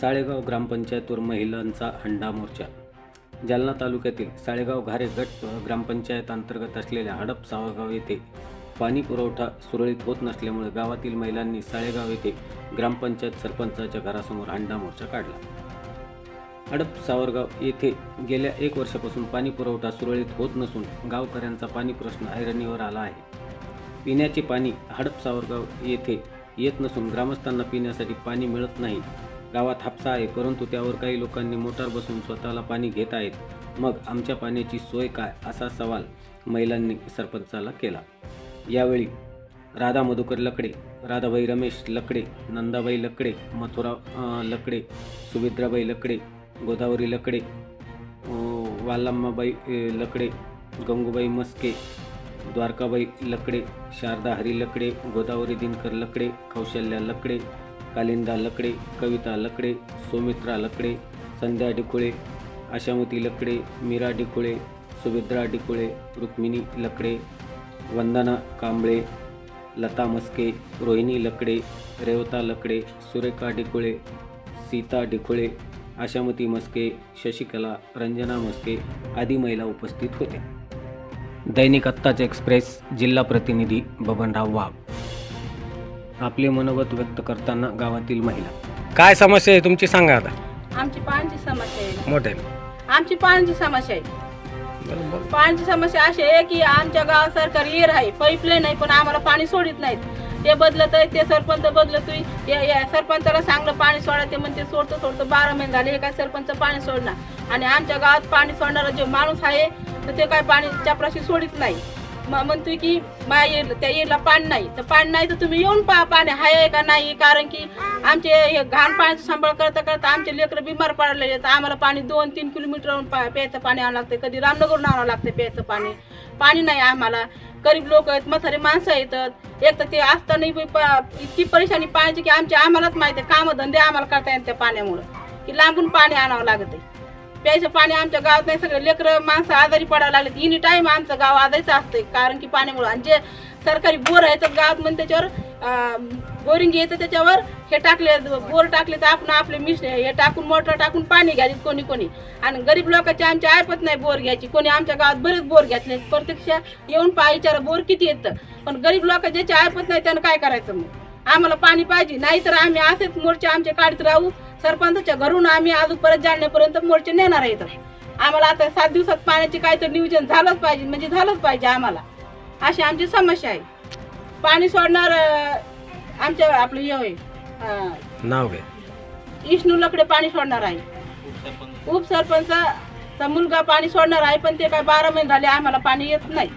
साळेगाव ग्रामपंचायतवर महिलांचा हंडा मोर्चा. जालना तालुक्यातील साळेगाव घारे गट ग्रामपंचायत अंतर्गत असलेल्या हडप सावरगाव येथे पाणी पुरवठा सुरळीत होत नसल्यामुळे गावातील महिलांनी साळेगाव येथे ग्रामपंचायत सरपंचाच्या घरासमोर हंडा मोर्चा काढला. हडप सावरगाव येथे गेल्या एक वर्षापासून पाणी पुरवठा सुरळीत होत नसून गावकऱ्यांचा पाणी प्रश्न ऐरणीवर आला आहे. पिण्याचे पाणी हडप सावरगाव येथे येत नसून ग्रामस्थांना पिण्यासाठी पाणी मिळत नाही. गावात हापसा आहे परंतु त्यावर काही लोकांनी मोटार बसून स्वतःला पाणी घेत आहेत. मग आमच्या पाण्याची सोय काय? असा सवाल महिलांनी सरपंचाला केला. यावेळी राधा मधुकर लकडे राधाबाई रमेश लकडे नंदाबाई लकडे मथुरा लकडे सुमित्राबाई लकडे गोदावरी लकडे वालाम्माबाई लकडे गंगूबाई मस्के द्वारकाबाई लकडे शारदा हरी लकडे गोदावरी दिनकर लकडे कौशल्या लकडे कालिंदा लकडे कविता लकडे सौमित्रा लकडे संध्या डिकुळे आशामती लकडे मीरा डिकुळे सुभद्रा डिकुळे रुक्मिणी लकडे वंदना कांबळे लता मस्के रोहिणी लकडे रेवता लकडे सुरेखा डिकुळे सीता डिकुळे आशामती मस्के शशिकला रंजना मस्के आदी महिला उपस्थित होत्या. दैनिक आत्ताच एक्सप्रेस जिल्हा प्रतिनिधी बबनराव वाघ. आपले मनोगत व्यक्त करताना गावातील महिला. काय समस्या आहे तुमची सांगा आता. आमची पाण्याची समस्या आहे मोठे आमची पाण्याची समस्या आहे. पाण्याची समस्या अशी आहे की आमच्या गावात सरकारी एअर आहे पाईपलाईन आहे पण आम्हाला पाणी सोडित नाहीत. ते बदलत आहे ते सरपंच बदलतोय या या सरपंचाला सांगलं पाणी सोडा ते म्हणते सोडतं सोडतं बारा महिने झाले हे काय सरपंच पाणी सोडणार? आणि आमच्या गावात पाणी सोडणारा जो माणूस आहे तर ते काय पाणी चपराशी सोडित नाही. म्हणतोय की मा येईल त्या येईला पाणी नाही. तर पाणी नाही तर तुम्ही येऊन पहा पाणी आहे. का नाही? कारण की आमचे हे घाण पाण्याचा सांभाळ करता करता आमचे लेकरं बिमार पडलेले आहेत. आम्हाला पाणी दोन तीन किलोमीटरवरून पा प्यायचं पाणी आणावं लागतं कधी रामनगरहून आणावं लागतं प्यायचं पाणी. पाणी नाही आम्हाला. गरीब लोक आहेत म्हातारे माणसं येतात एक तर ते असताना इतकी परेशानी पाण्याची की आमची आम्हालाच माहिती आहे. कामं धंदे आम्हाला करता येतात त्या पाण्यामुळं. की लांबून पाणी आणावं लागतं आहे प्यायचं पाणी आमच्या गावात नाही सगळे लेकरं माणसं आजारी पडायला लागलेत. एनी टाइम आमचं गाव आजायचं असतंय कारण की पाण्यामुळं. आणि जे सरकारी बोर आहे तर गावात म्हणजे त्याच्यावर बोरिंग येतं त्याच्यावर हे टाकले बोर टाकले तर आपण आपले मिशन हे टाकून मोटर टाकून पाणी घ्यायचे कोणी कोणी. आणि गरीब लोकांची आमची ऐपत नाही बोर घ्यायची. कोणी आमच्या गावात बरेच बोर घेतले. प्रत्यक्ष येऊन पहा विचारा बोर किती येतं. पण गरीब लोक ज्याची ऐपत नाही त्यानं काय करायचं मग? आम्हाला पाणी पाहिजे. नाहीतर आम्ही असेच मोर्चे आमचे काढत राहू. सरपंचाच्या घरून आम्ही अजून परत जाण्यापर्यंत मोर्चे नेणार आहेत. आम्हाला आता सात दिवसात पाण्याचे काहीतरी नियोजन झालंच पाहिजे म्हणजे झालंच पाहिजे आम्हाला. अशी आमची समस्या आहे. पाणी सोडणार आमच्या आपलं हे होय अं, नाव घे विष्णू लकडे पाणी सोडणार आहे. उपसरपंचाचा मुलगा पाणी सोडणार आहे पण ते काय बारा महिने झाले आम्हाला पाणी येत नाही.